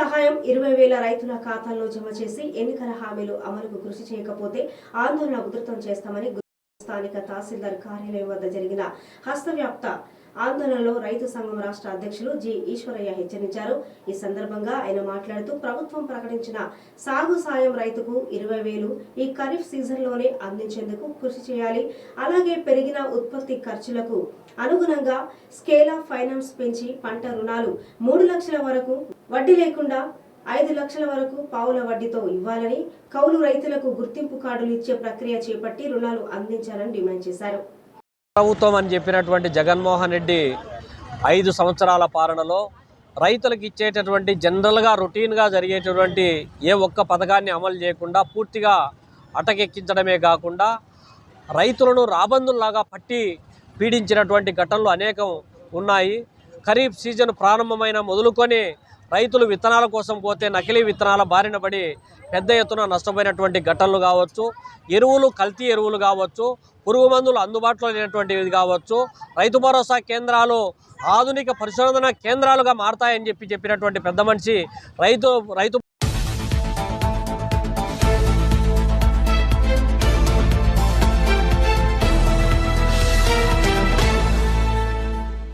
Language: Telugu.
సహాయం ఇరవై వేల రైతుల ఖాతాల్లో జమ చేసి ఎన్నికల హామీలు అమలుకు కృషి చేయకపోతే ఆందోళన ఉధృతం చేస్తామని స్థానిక తహసీల్దార్ కార్యాలయం వద్ద జరిగిన హస్తవ్యాప్త ఆందోళనలో రైతు సంఘం రాష్ట్ర అధ్యక్షులు జి ఈశ్వరయ్య హెచ్చరించారు. ఈ సందర్భంగా ఆయన మాట్లాడుతూ ప్రభుత్వం ప్రకటించిన సాగు సాయం రైతుకు ఇరవై వేలు ఈ ఖరీఫ్ సీజన్లోనే అందించేందుకు కృషి చేయాలి. అలాగే పెరిగిన ఉత్పత్తి ఖర్చులకు అనుగుణంగా స్కేల్ ఆఫ్ ఫైనాన్స్ పెంచి పంట రుణాలు మూడు లక్షల వరకు వడ్డీ లేకుండా ఐదు లక్షల వరకు పావుల వడ్డీతో ఇవ్వాలని కౌలు రైతులకు గుర్తింపు కార్డులు ఇచ్చే ప్రక్రియ చేపట్టి రుణాలు అందించాలని డిమాండ్ చేశారు. ప్రభుత్వం అని చెప్పినటువంటి జగన్మోహన్ రెడ్డి ఐదు సంవత్సరాల పాలనలో రైతులకు ఇచ్చేటటువంటి జనరల్గా రొటీన్గా జరిగేటటువంటి ఏ ఒక్క పథకాన్ని అమలు చేయకుండా పూర్తిగా అటకెక్కించడమే కాకుండా రైతులను రాబందుల్లాగా పట్టి పీడించినటువంటి ఘటనలు అనేకం ఉన్నాయి. ఖరీఫ్ సీజన్ ప్రారంభమైన మొదలుకొని రైతులు విత్తనాల కోసం పోతే నకిలీ విత్తనాల బారిన పడి పెద్ద ఎత్తున నష్టపోయినటువంటి ఘటనలు కావచ్చు ఎరువులు కల్తీ ఎరువులు కావచ్చు పురుగు మందులు అందుబాటులో లేనటువంటివి కావచ్చు రైతు భరోసా కేంద్రాలు ఆధునిక పరిశోధన కేంద్రాలుగా మారతాయని చెప్పి చెప్పినటువంటి పెద్ద మనిషి రైతు రైతు